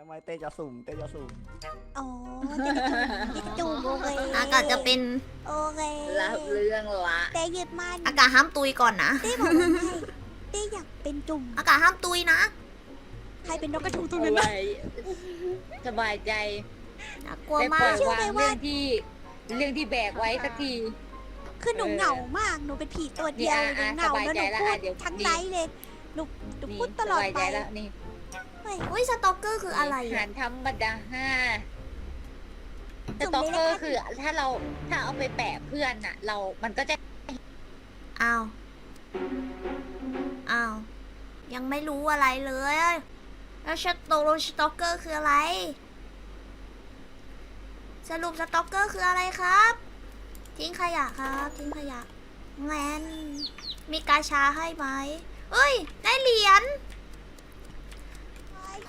ไม่ไม่เต้จะสุ่มเต้จะสุ่มอ๋อจะจุ่มโอเคอากาศจะเป็นโอเครับเรื่องละแต่ยึดมันอากาศห้ามตุยก่อนนะเต้บอกว่าไม่เต้อยากเป็นจุ่มอากาศห้ามตุยนะใครเป็นนกกระทุงตรงเอานั้นนะไว้สบายใจน่ากลัวได้มาปล่กอยวางเรื่องที่เรื่องที่แบกไว้สักทีคือหนูเหงามาก หนูเป็นผีตัวเดียวนี่หนูอะเหงาสบายแล้วหใจนูแล้วพูอะดเดี๋ยวทั้งนี่ไลฟ์เลย หนูหนูนี่พูดตลอดสบายไป ใจแล้วนี่เฮ้ยอุ้ยสตอกเกอร์คืออะไรอาอะหารธรรมดาห้าสจุ่มต็อกเลยเกอนะคะร์คือถ้าเราถ้าเอาไปแปะเพื่อนน่ะ เรา มันก็จะอ้าวอ้าวยังไม่รู้อะไรเลย แล้วสตกลงสตอกเกอร์คืออะไร สรุปสตอกเกอร์คืออะไรครับ ทิ้งขยะครับ ทิ้งขยะแงนมีกาชาให้ไหมเอ้ย ได้เหรียญข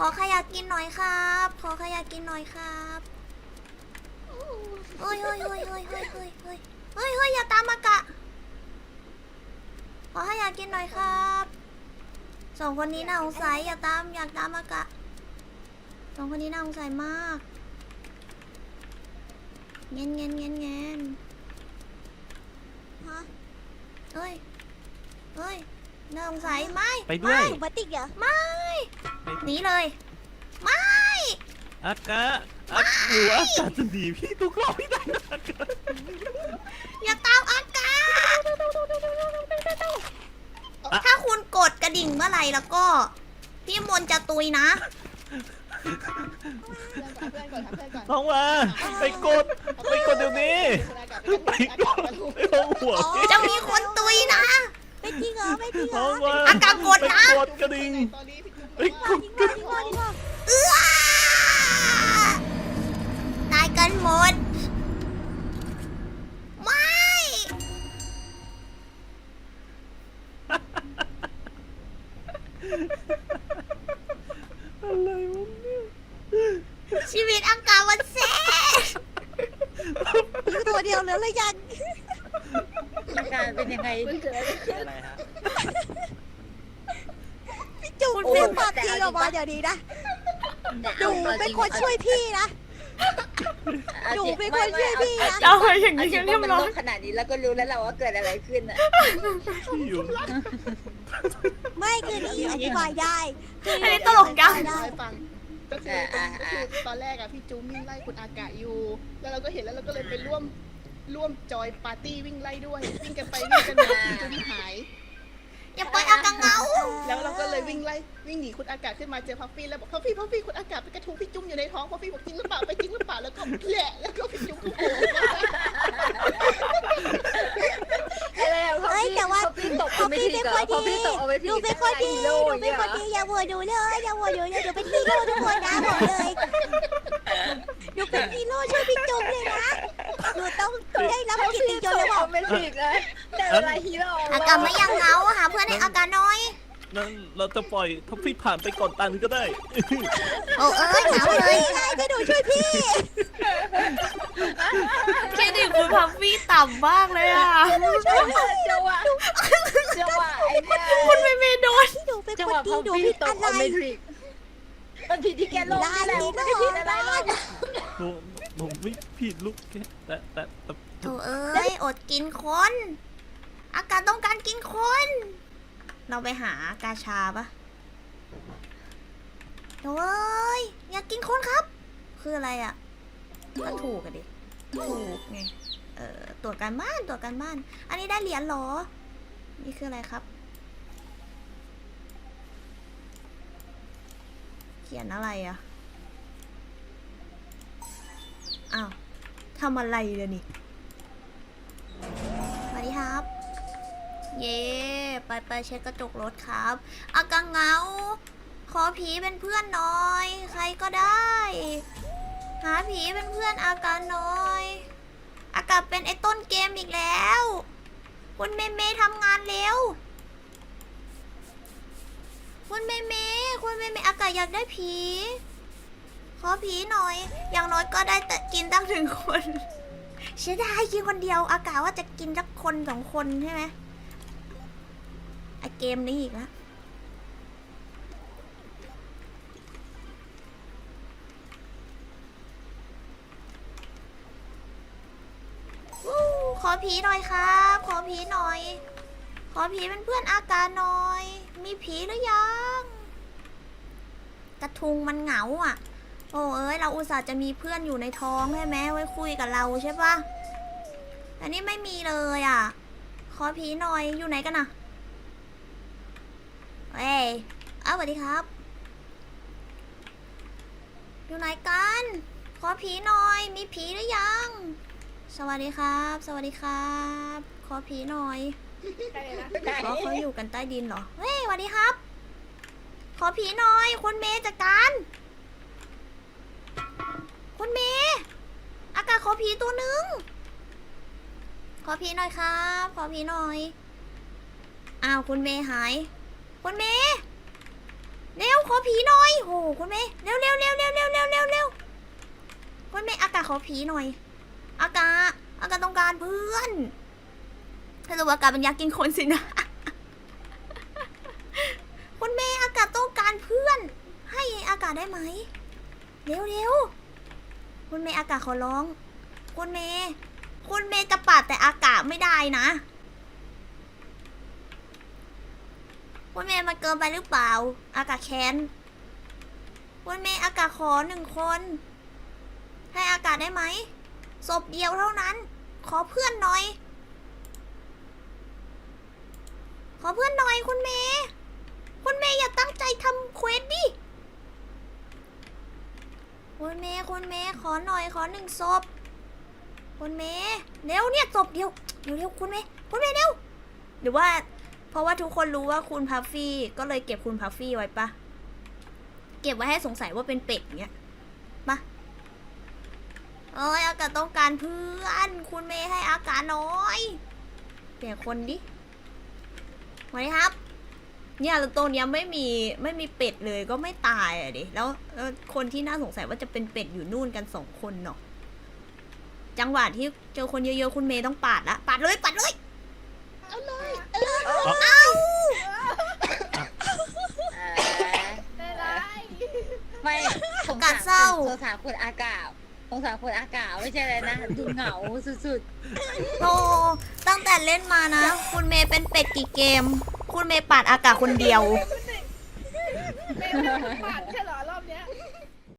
อขยะกินหน่อยครับ ขอขยะกินหน่อยครับเฮ้ยเฮ้ยเฮ้ยเฮ้ยเฮ้ยเฮ้ยเฮ้ยเฮ้ยเฮ้ยอย่าตามมากะ ขอขยะกินหน่อยครับสองคนนี้น่าสงสัยอย่าตามอยากตามมากะสองคนนี้น่าสงสัยมากเงี้ยเงี้ยเงี้ยเงี้ยฮะเฮ้ยเฮ้ย น่าสงสัยไม่ไปด้วยถุงพลาสติกเหรอไม่หนีเลย ไม่อากาศอากหรือว่าอากาศจะหนีพี่ทุกรอบพี่ได้นะอากาศอย่าตามอากาศถ้าคุณกดกระดิ่งเมื่อไหร่แล้วก็ พี่มนต์จะตุยนะ เพื่อนก่อนเพื่อนก่อนท้องมาไปกด ไปกดเดี๋ยวนี้ ไปกดไม่ต้องห่วงจะมีคนตุยนะ ไม่จริงเหรอไม่จริงเหรท้อองมาอากาศกดนะไปกดกระดิ่งตอนนี้พี่จุ๊บไปกดจริงกระเหรอดิ่งจริงเหรอจริงเหรอเอื้อตายกันหมด ไม่ อะไรวะเนี่ยชีวิตอากาศมันแซ่อยู่ตัวเดียวเหลือเลยยังอา การเป็นยังไงอะไรฮะพี่จุ่มพูดความจริงออกมาเดี๋ยวนี้นะหนูเป็นคนช่วยพี่นะหนูเป็นคนช่วยพี่นะเอาอย่างนี้นี้กักันนเรีเรียยบบร้ร้ออยยขนาดนี้แล้วก็รู้แล้วเราว่าเกิดอะไรขึ้นอะพี่อยู่ไม่คือนี่อธิบายได้คืออันนี้ตลกจังได้ให้ฟังก็คือก็คือตอนแรกอะพี่จูวิ่งไล่คุณอากาอยู่ แล้วเราก็เห็นแล้วเราก็เลยไปร่วม ร่วมจอยปาร์ตี้วิ่งไล่ด้วย วิ่งกันไปวิ่งกันมาพี่จูหาย อย่าปล่อยอากาศเหงาแล้วเราก็เลยวิ่งไล่วิ่งหนีคุณอากาศขึ้นมาเจอพัฟฟี่แล้วบอกพัฟฟี่พัฟฟี่คุณอากาศไปกระทุ้งพี่จุ้มอยู่ในท้องพัฟฟี่บอกจริงหรือเปล่าไปจริงหรือเปล่าแล้วก็แหละแล้วก็พี่จุ้มก็โผล่มา อะไรอะพอ เฮ้ ยพี่แต่ว่าพอพี่ตกพอไม่พี่ผิเป็ดนเหรคอนพอดีพี่ตกเอาไม่หผินูดเป็นคนดีโลหนูอย่างเป็นเงี้ยคนดีอย่าโหวตหนูเลยอย่าโหวตหนูเลยหนูเป็นฮีโร่ทุกคนนะบอกเลยหนูเป็นฮีโร่ช่วยพี่จุ๊บเลยนะหนูต้องได้รับพอเกิตพี่ติยตศกเลยบอเอากไม่ผิดนะแต่เวลาฮีโร่อากาศไม่อยากเหงาหาเพื่อนให้อากาศน้อยนั่นเราจะปล่อยถ้าพี่ผ่านไปก่อนตันก็ได้ โอ้เอ้ยเหงาเลยใช่ก็หนูช่วยพี่เครดิตคุณพัฟฟี่ต่ำมากเลยอะจังหวะจังหวะไอ้เนี่ย คุณไม่เมโดน หนูเป็นจังคหนวะดีพอหนูพี่ผิดตอะกไรเอาไม่ผิดมันผิดที่แกลงนี่แหละไม่ได้ผิดอะไรหรอกผมผมไม่ผิดลูกแค่แต่แต่แต่โถเอ้ยอดกินคน อากาศต้องการกินคน เราไปหากาชาปะโถเอ้ยอยากกินคนครับ คืออะไรอะก็ถูกกันดิถูกไงเอ่อตรวจการบ้านตรวจการบ้าน อันนี้ได้เหรียญเหรอ นี่คืออะไรครับ ขียนอะไรอะอ้าวทำอะไรเลยนี่สวัสดีครับ เย่ไปไปเช็ดกระจกรถครับอากาเงา ขอผีเป็นเพื่อนหน่อย ใครก็ได้ หาผีเป็นเพื่อนอากาหน่อย อากาเป็นไอ้ต้นเกมอีกแล้ว คุณเมเมทำงานเร็ว คุณเมเม คุณไม่มีอากาศอยากได้ผี ขอผีหน่อย อย่างน้อยก็ได้กินตั้งถึงคนเชื่อได้กินคนเดียว อากาศว่าจะกินสักคนสองคนใช่ไหมไอเกมนี้อีกละขอผีหน่อยครับ ขอผีหน่อย ขอผีเป็นเพื่อนอากาศหน่อย มีผีหรือยัง กระทุงมันเหงาอะ โอ้เอ้ยเราอุตส่าห์จะมีเพื่อนอยู่ในท้องใช่ไหมไว้คุยกับเราใช่ปะแต่นี่ไม่มีเลยอะ ขอผีหน่อยอยู่ไหนกันน่ะเอ้ยเอ้าสวัสดีครับ อยู่ไหนกัน ขอผีหน่อย มีผีหรือยัง สวัสดีครับ สวัสดีครับ ขอผีหน่อยไหนอ๋อเขาอยู่กันใต้ดินเหรอ เฮ้ยสวัสดีครับ ขอผีหน่อย คุณเมย์จัดการ คุณเมย์อากาศขอผีตัวหนึ่งขอผีหน่อยครับ ขอผีหน่อย อ้าวคุณเมย์หาย คุณเมย์เร็วขอผีหน่อยโหคุณเมย์เร็วเร็วเร็วเร็วเร็วเร็วเร็วเร็วคุณเมย์อากาศขอผีหน่อย อากาศอากาศต้องการเพื่อนถ้าจะว่าอากาศเป็นยักษ์กินคนสินะ คุณเมย์อากาศต้องการเพื่อน ให้อากาศได้ไหมเร็วเร็วคุณเมย์อากาศขอร้อง คุณเมย์คุณเมย์จะปาดแต่อากาศไม่ได้นะ คุณเมย์มันเกินไปหรือเปล่า อากาศแค้นคุณเมย์อากาศขอหนึ่งคน ให้อากาศได้ไหมศพเดียวเท่านั้น ขอเพื่อนหน่อย ขอเพื่อนหน่อยคุณเมย์ คุณเมย์อย่าตั้งใจทำเควสดิ คุณเมย์คุณเมย์ขอหน่อยขอหนึ่งศพ คุณเมย์เร็วเนี่ยศพเดียวเร็วเร็วคุณเมย์คุณเมย์เร็วหรือว่า เพราะว่าทุกคนรู้ว่าคุณพัฟฟี่ก็เลยเก็บคุณพัฟฟี่ไว้ปะเก็บไว้ให้สงสัยว่าเป็นเป็ดอย่างเงี้ยปะเอ้ยอากาศต้องการเพื่อน คุณเมย์ให้อากาศน้อย เปลี่ยนคนดิสวัสดีครับ เนี่ยตรงเนี้ยไม่มีไม่มีเป็ดเลยก็ไม่ตายอะดิแล้วแล้วคนที่น่าสงสัยว่าจะเป็นเป็ดอยู่นู่นกันสองคนเนาะจังหวะที่เจอคนเยอะๆคุณเมย์ต้องปาดละปาดเลยปาดเลยเอาเลยเอ้าได้ไรไม่สงกัสาดรเศร้าสงสารคุณอากาศสงสารคุณอากาศไม่ใช่อะไรนะดูเหงาสุดโอ้ตั้งแต่เล่นมานะ คุณเมย์เป็นเป็ดกี่เกม คุณเมย์ปาดอากาศคนเดียวแม่ไม่ได้ผ่านใช่เหรอรอบเนี้ย